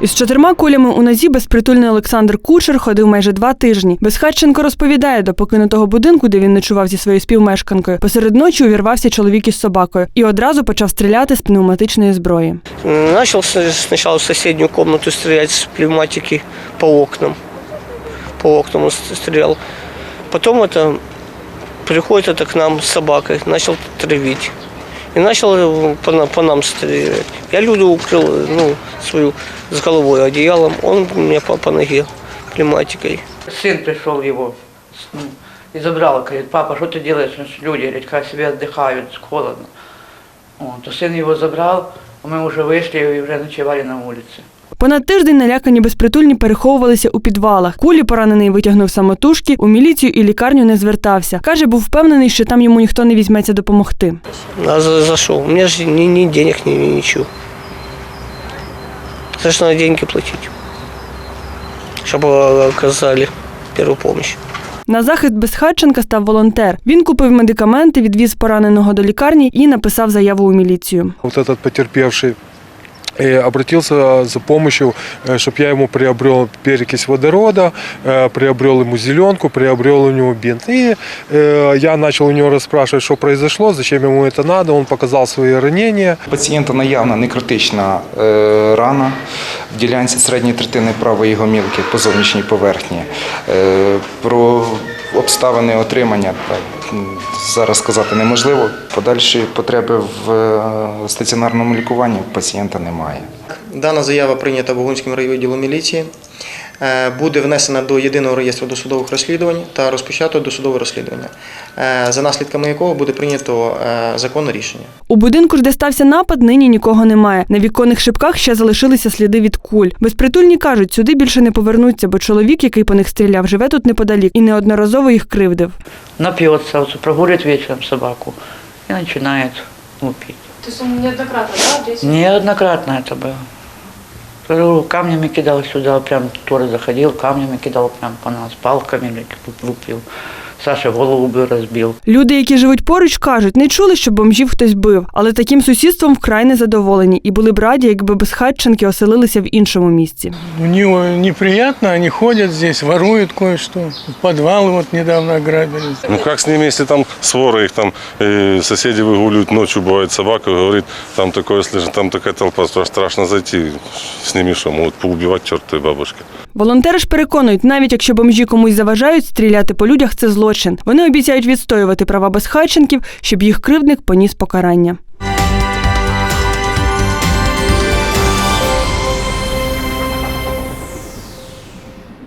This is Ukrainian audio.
Із чотирма кулями у нозі безпритульний Олександр Кучер ходив майже два тижні. Безхатченко розповідає, до покинутого будинку, де він ночував зі своєю співмешканкою, посеред ночі увірвався чоловік із собакою і одразу почав стріляти з пневматичної зброї. Начал с- сначала в соседнюю комнату стрелять с пневматики по окнам. По окнам он с- стрелял. Это приходит это к нам с собакой, начал травить И начал э, по, на- по нам стрелять. Я Люду укрыл ну, свою с головой одеялом, он меня по, по ноге пневматикой. Сын пришел его с- ну, и забрал, говорит, папа, что ты делаешь? Ну, Люди, говорит, как себе отдыхают, холодно. Вот, то сын его забрал, а мы уже вышли и уже ночевали на улице. Понад тиждень налякані безпритульні переховувалися у підвалах. Кулі поранений витягнув самотужки, у міліцію і лікарню не звертався. Каже, був впевнений, що там йому ніхто не візьметься допомогти. А за, за что? У меня же ни, ни денег, ни, ни ничего. За что надо деньги платить? Чтобы э, оказали первую помощь. На захист Безхатченка став волонтер. Він купив медикаменти, відвіз пораненого до лікарні і написав заяву у міліцію. Ось цей потерпевший э, обратился за помощью, чтобы я ему приобрел перекись водорода, э, приобрел ему зеленку, приобрел у него бинт. И э, я начал у него расспрашивать, что произошло, зачем ему это надо. Он показал свои ранения. У Пацієнта наявна некритична е, рана в ділянці середньої третини правої гомілки по зовнішній поверхні. Е, Про обставини отримання так, зараз сказати неможливо. Подальші потреби в е, стаціонарному лікуванні пацієнта немає. Дана заява прийнята Богунським райвідділом міліції. Е, Буде внесена до єдиного реєстру досудових розслідувань та розпочато досудове розслідування, е, за наслідками якого буде прийнято е, законне рішення. У будинку ж, де стався напад, нині нікого немає. На віконних шибках ще залишилися сліди від куль. Безпритульні кажуть, сюди більше не повернуться, бо чоловік, який по них стріляв, живе тут неподалік і неодноразово їх кривдив. Напьется, вот, прогуливает вечером собаку и начинает лупить. То есть он неоднократно, да, здесь? Неоднократно это было. Камнями кидал сюда, прям тоже заходил, камнями кидал прям по нас, палками лупил. Саша голову бы разбил. Люди, які живуть поруч, кажуть, не чули, що бомжів хтось бив, але таким сусідством вкрай незадоволені і були б раді, якби безхатченки оселилися в іншому місці. У него неприятно, они ходят здесь, воруют кое-что. Подвалы вот недавно ограбили. Ну как с ними, если там свора их там, э, соседи выгуливают ночью, бывает собака, говорит, там такое, если же там такая толпа, что страшно зайти, с ними что, могут поубивать чертовой бабушки. Волонтери ж переконують, навіть якщо бомжі комусь заважають, стріляти по людях це злочин. Вони обіцяють відстоювати права безхатченків, щоб їх кривдник поніс покарання.